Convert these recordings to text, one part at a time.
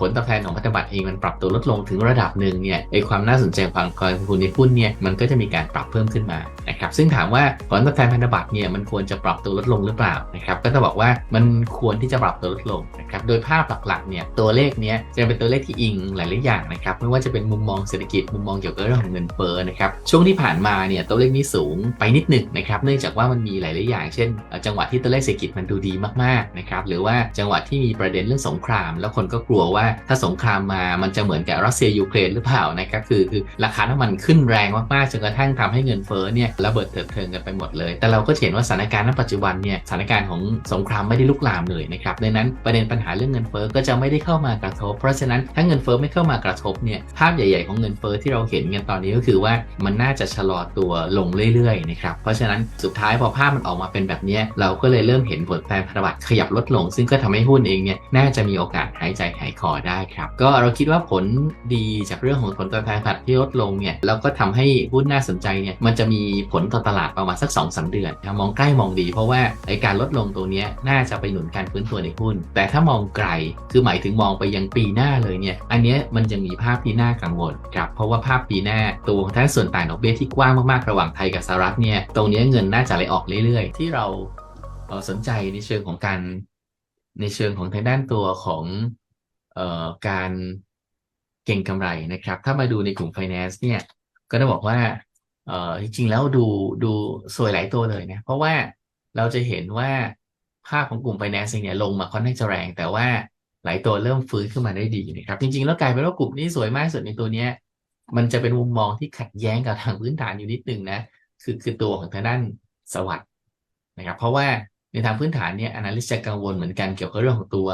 ผลตอบแทนของพันธบัตรเองมันปรับตัวลดลงถึงระดับหนึ่งเนี่ยไอความน่าสนใจของการลงทุนในหุ้นเนี่ยมันก็จะมีการปรับเพิ่มขึ้นมานะครับซึ่งถามว่าผลตอบแทนพันธบัตรเนี่ยมันควรจะปรับตัวลดลงหรือเปล่านะครับก็จะบอกว่ามันควรที่จะปรับตัวลดลงนะครับโดยภาพหลักๆเนี่ยตัวเลขเนี้ยจะเป็นตัวเลขที่อิงหลายๆอย่างนะครับไม่ว่าจะเป็นมุมมองเศรษฐกิจมุมมองเกี่ยวกับเรื่องของเงินเฟ้อนะครับช่วงที่ผ่านมาเนี่ยตัวเลขนี้สูงไปนิดหนึ่งนะครับเนื่องจากว่ามันมีหลายๆอย่าง เช่น จังหวะที่ตัวเลขเศรษฐกิจมันดูดีมากๆนะครับหรือว่าจังหวะที่มีประเด็นเรื่องสงคราม แล้วคนก็กลัวว่าถ้าสงครามมามันจะเหมือนกับรัสเซียยูเครนหรือเปล่านะครับคือคือราคาน้ำมันขึ้นแรงมากๆจนกระทั่งทำให้เงินเฟ้อเนี่ยระเบิดเถิดเทิงกันไปหมดเลย แต่เราก็เห็นว่าสถานการณ์ณปัจจุบันเนี่ยสถานการณ์ของสงครามไม่ได้ลุกลามเลยนะครับดังนั้นประเด็นปัญหาเรื่องเงินเฟ้อก็จะไม่ได้เข้ามากระทบ เพราะฉะนั้นถ้าเงินเฟ้อไม่เข้ามากระทบเนี่ยภาพใหญ่ ๆของเงินเฟ้อที่เราเห็นกันตอนนี้ก็คือว่ามันน่าจะชะลอตัวลงเรื่อยๆนะครับเพราะฉะนั้นสุดท้ายพอภาพมันออกมาเป็นแบบเนี้ยเราก็เลยเริ่มเห็นผลแปรพันธบัตรขยับลดลง ซึ่งก็ทำให้หุ้นเองเนี่ยน่าจะมีโอกาสหายใจหายคอได้ครับ ก็เราคิดว่าผลดีจากเรื่องของผลตอบแทนพันธบัตรที่ลดลงเนี่ยแล้วก็ทำให้หุ้นน่าสนใจเนี่ยมันจะมีผลต่อตลาดประมาณสัก2อสเดือนมองใกล้มองดี เพราะว่าไอการลดลงตัวเนี้ยน่าจะไปหนุนการฟื้นตัวในหุ้น แต่ถ้ามองไกลคือหมายถึงมองไปยังปีหน้าเลยเนี่ยอันเนี้ยมันยังมีภาพที่น่ากังวลครับเพราะว่าภาพปีหน้าตัวทั้งส่วนต่างดอกเบี้ยที่กว้างมากๆระหว่างไทยกับสหรัฐเนี่ยตรงเนี้ยเงินน่าจะไหลออกเรื่อยๆ ที่เราเอ่อสนใจในเชิงของการในเชิงของทางด้านตัวของ การเก่งกำไรนะครับ ถ้ามาดูในกลุ่ม finance เนี่ยก็ต้องบอกว่าเอ่อจริงๆแล้วดูดูสวยหลายตัวเลยนะเพราะว่าเราจะเห็นว่าภาพของกลุ่ม finance เองเนี่ยลงมาค่อนข้างจะแรง แต่ว่าหลายตัวเริ่มฟื้นขึ้นมาได้ดีนะครับ จริงๆ แล้วกลายเป็นว่ากลุ่มนี้สวยมากสุดในตัวเนี้ยมันจะเป็นมุมมองที่ขัดแย้งกับทางพื้นฐานอยู่นิดนึงนะคือคือตัวของทางด้านสวัสด์นะครับ เพราะว่าในทางพื้นฐานเนี่ย analyst จะกังวลเหมือนกันเกี่ยวกับเรื่องของตัว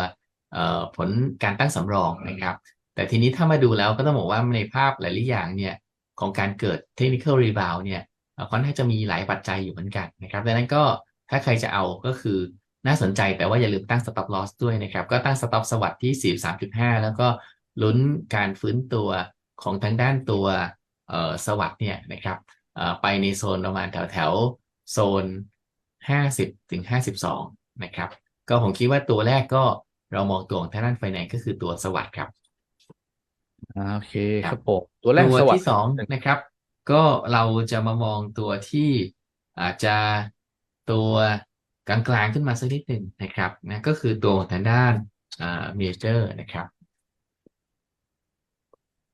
ผลการตั้งสำรองนะครับ แต่ทีนี้ถ้ามาดูแล้วก็ต้องบอกว่าในภาพหลายๆอย่างเนี่ยของการเกิด technical rebound เนี่ยเอ่อค่อนข้างจะมีหลายปัจจัยอยู่เหมือนกันนะครับดังนั้นก็ถ้าใครจะเอาก็คือน่าสนใจแต่ว่าอย่าลืมตั้ง stop loss ด้วยนะครับ ก็ตั้ง stop สวัสด์ที่ 43.5 แล้วก็ลุ้นการฟื้นตัวของทางด้านตัวเอ่อสวัสด์เนี่ยนะครับเอ่อไปในโซนประมาณแถวแถวๆโซน 50ถึง52 นะครับ ก็ผมคิดว่าตัวแรกก็ เรามองตัวของทางด้านไฟแนนซ์ก็คือตัวสวัสด์ครับอ่าโอเคคครัรับบผมตัวแรกตัวสวัสที่ดิ์สองนะครับ ก็เราจะมามองตัวที่อาจจะตัวกลางๆขึ้นมาสักนิดหนึ่งนะครับนะก็คือตัวของทางด้านอ่าเมเจอร์นะครับ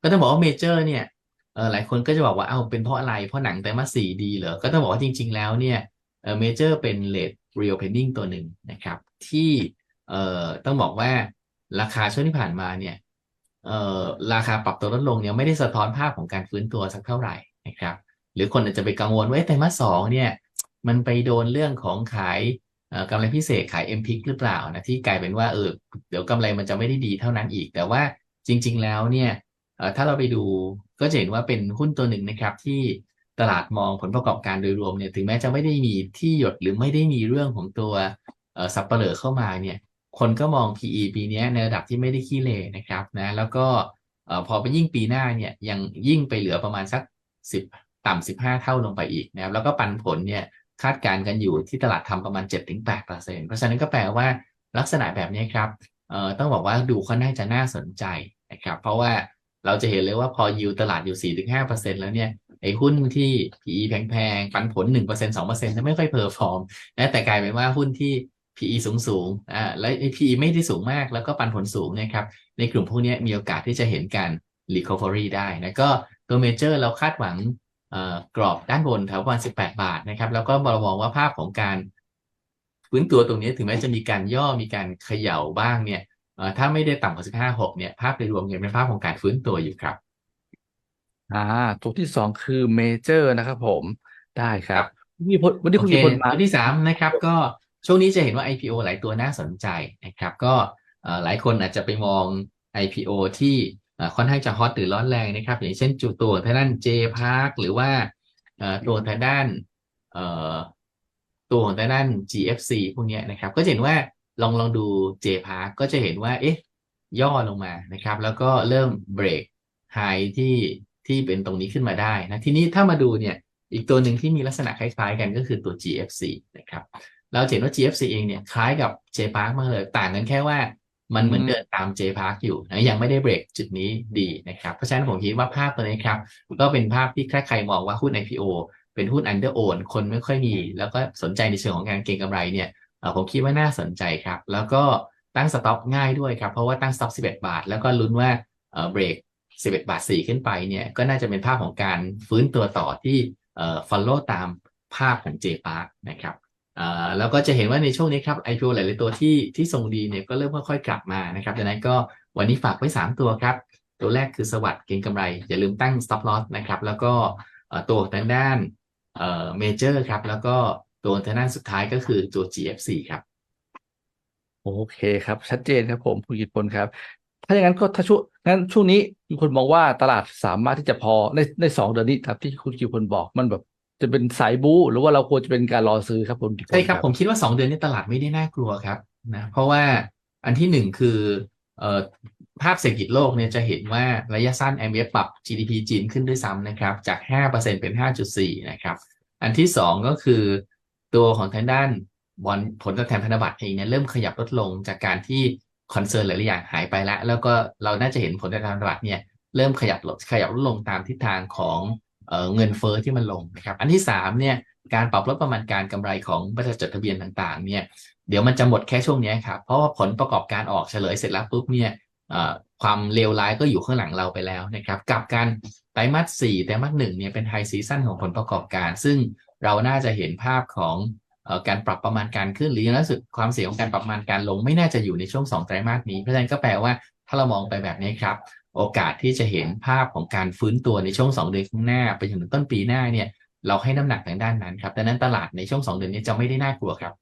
ก็ต้องบอกว่าเมเจอร์เนี่ยเออหลายคนก็จะบอกว่าเอ้าเป็นเพราะอะไรเพราะหนังไตรมาสสี่ดีเหรอก็ต้องบอกว่าจริง ๆ แล้วเนี่ยเออเมเจอร์เป็นเลทรีโอเพนนิ่งตัวหนึ่งนะครับ ที่ เอ่อต้องบอกว่าราคาช่วงที่ผ่านมาเนี่ยเอ่อราคาปรับตัวลดลงเนี่ยไม่ได้สะท้อนภาพของการฟื้นตัวสักเท่าไหร่นะครับ หรือคนอาจจะไปกังวลว่าเอ๊ะไตรมาสสองเนี่ยมันไปโดนเรื่องของขายกำไรพิเศษขาย m p i c หรือเปล่านะที่กลายเป็นว่าเออเดี๋ยวกำไรมันจะไม่ได้ดีเท่านั้นอีก แต่ว่าจริง ๆ แล้วเนี่ยถ้าเราไปดูก็จะเห็นว่าเป็นหุ้นตัวหนึ่งนะครับที่ตลาดมองผลประกอบการโดยรวมเนี่ยถึงแม้จะไม่ได้มีที่หยดหรือไม่ได้มีเรื่องของตัวสับเปลือเข้ามาเนี่ย คนก็มอง PE ปีนี้ในระดับที่ไม่ได้ขี้เลนะครับนะแล้วก็พอไปยิ่งปีหน้าเนี่ยยังยิ่งไปเหลือประมาณสัก 10 ต่ำ15เท่าลงไปอีกนะครับแล้วก็ปันผลเนี่ยคาดการณ์กันอยู่ที่ตลาดทำประมาณ 7-8%เพราะฉะนั้นก็แปลว่าลักษณะแบบนี้ครับต้องบอกว่าดูค่อนข้างจะน่าสนใจนะครับเพราะว่าเราจะเห็นเลยว่าพอยิวตลาดอยู่ 4-5%แล้วเนี่ยไอ้หุ้นที่ PE แพงๆ ปันผล 1% 2%จะไม่ค่อยเพอร์ฟอร์มนะแต่กลายเป็นว่าหุ้นที่ PE สูงๆอ่าและไอ้ PE ไม่ได้สูงมากแล้วก็ปันผลสูงนะครับ ในกลุ่มพวกนี้มีโอกาสที่จะเห็นการ recovery ได้นะก็ตัวเมเจอร์เราคาดหวังเอ่อกรอบด้านบนแถวประมาณ18 บาทนะครับ แล้วก็มองว่าภาพของการฟื้นตัวตรงนี้ถึงแม้จะมีการย่อมีการเขย่าบ้างเนี่ยเอ่อถ้าไม่ได้ต่ำกว่า 15 6 เนี่ย ภาพโดยรวมยังเป็นภาพของการฟื้นตัวอยู่ครับ อ่า ตัวที่สองคือเมเจอร์นะครับผม ได้ครัครับบมีพลวันนี้โอคุณเคมีคนมาตัวที่3นะครับ ก็ ช่วงนี้จะเห็นว่า IPO หลายตัวน่าสนใจนะครับ ก็หลายคนอาจจะไปมอง IPO ที่เอ่ค่อนข้างจะฮอตหรือร้อนแรงนะครับ อย่างเช่นจูตัวทางด้าน J Park หรือว่าตัวทางด้านตัวของทางด้าน GFC พวกนี้นะครับ ก็จะเห็นว่าลองลองดู J Park ก็จะเห็นว่าเอ๊ะย่อลงมานะครับ แล้วก็เริ่มเบรกไฮที่ที่เป็นตรงนี้ขึ้นมาได้นะทีนี้ถ้ามาดูเนี่ยอีกตัวหนึ่งที่มีลักษณะคล้ายๆกันก็คือตัว GFC นะครับ เราจะเห็นว่า GFC เองเนี่ยคล้ายกับ J Park มากเลย ต่างกันแค่ว่ามันเหมือนอืมเดินตาม J Park อยู่นะยังไม่ได้เบรกจุดนี้ดีนะครับเพราะฉะนั้นผมคิดว่าภาพตัวนี้ครับ ก็เป็นภาพที่ใครๆมองว่าหุ้น IPO เป็นหุ้น under own คนไม่ค่อยมี แล้วก็สนใจในเชิงของการเก็งกำไรเนี่ยเอ่อผมคิดว่าน่าสนใจครับ แล้วก็ตั้งสต็อปง่ายด้วยครับ เพราะว่าตั้งสต็อป11 บาท แล้วก็ลุ้นว่าเอ่อเบรก11 บาท 4 ขึ้นไปเนี่ยก็น่าจะเป็นภาพของการฟื้นตัวต่อที่เอ่อ follow ตามภาพของ J Park นะครับเอ่อแล้วก็จะเห็นว่าในช่วงนี้ครับ IPO หลายๆตัวที่ที่ทรงดีเนี่ยก็เริ่มค่อยๆกลับมานะครับดังนั้นก็วันนี้ฝากไว้ 3 ตัวครับ ตัวแรกคือสวัสด์เก็งกำไร อย่าลืมตั้ง stop loss นะครับ แล้วก็ตัวทางด้านเอ่อ major ครับ แล้วก็ตัวทางด้านสุดท้ายก็คือตัว GFC ครับ โอเคครับ ชัดเจนครับผมคุณกิตพลครับ ถ้าอย่างนั้นก็ถ้าช่วงงั้นช่วงนี้มีคนมองว่าตลาดสามารถที่จะพอในในสองเดือนนี้ครับที่คุณกิตพลบอกมันแบบ จะเป็นสายบู๊หรือว่าเราควรจะเป็นการรอซื้อครับคุณกิตพลใช่ครับ ผมคิดว่า2เดือนนี้ตลาดไม่ได้น่ากลัวครับนะเพราะว่าอันที่หนึ่งคือเอ่อภาพเศรษฐกิจโลกเนี่ยจะเห็นว่าระยะสั้น IMF ปรับ GDP จีนขึ้นด้วยซ้ำนะครับ จาก 5%เป็น 5.4 นะครับ อันที่2ก็คือตัวของทางด้านบอลผลตอบแทนพันธบัตรเองเนี่ยเริ่มขยับลดลงจากการที่คอนเซิร์นหลาย ๆ อย่างหายไปแล้ว แล้วก็เราน่าจะเห็นผลตอบแทนพันธบัตรเนี่ยเริ่มขยับลดขยับลดลงตามทิศทางของ เเงินเฟ้อที่มันลงนะครับ อันที่สามเนี่ยการปรับลดประมาณการกำไรของบริษัทจดทะเบียนต่างๆเนี่ยเดี๋ยวมันจะหมดแค่ช่วงนี้ครับ เพราะว่าผลประกอบการออกเฉลยเสร็จแล้วปุ๊บเนี่ยความเลวร้ายก็อยู่ข้างหลังเราไปแล้วนะครับกลับกันไตรมาสสี่ไตรมาสหนึ่งเนี่ยเป็นไฮซีซั่นของผลประกอบการ ซึ่งเราน่าจะเห็นภาพของอการปรับประมาณการขึ้นหรืออย่างน้สุดความเสี่ยงของการปรับประมาณการลงไม่น่าจะอยู่ในช่วงสองไตรมาสนี้เพราะฉะนั้นก็แปลว่าถ้าเรามองไปแบบนี้ครับ โอกาสที่จะเห็นภาพของการฟื้นตัวในช่วงสองเดือนข้างหน้าไปจนถึงต้นปีหน้าเนี่ยเราให้น้ำหนักทางด้านนั้นครับดังนั้นตลาดในช่วง2เดือนนี้จะไม่ได้น่ากลัวครับ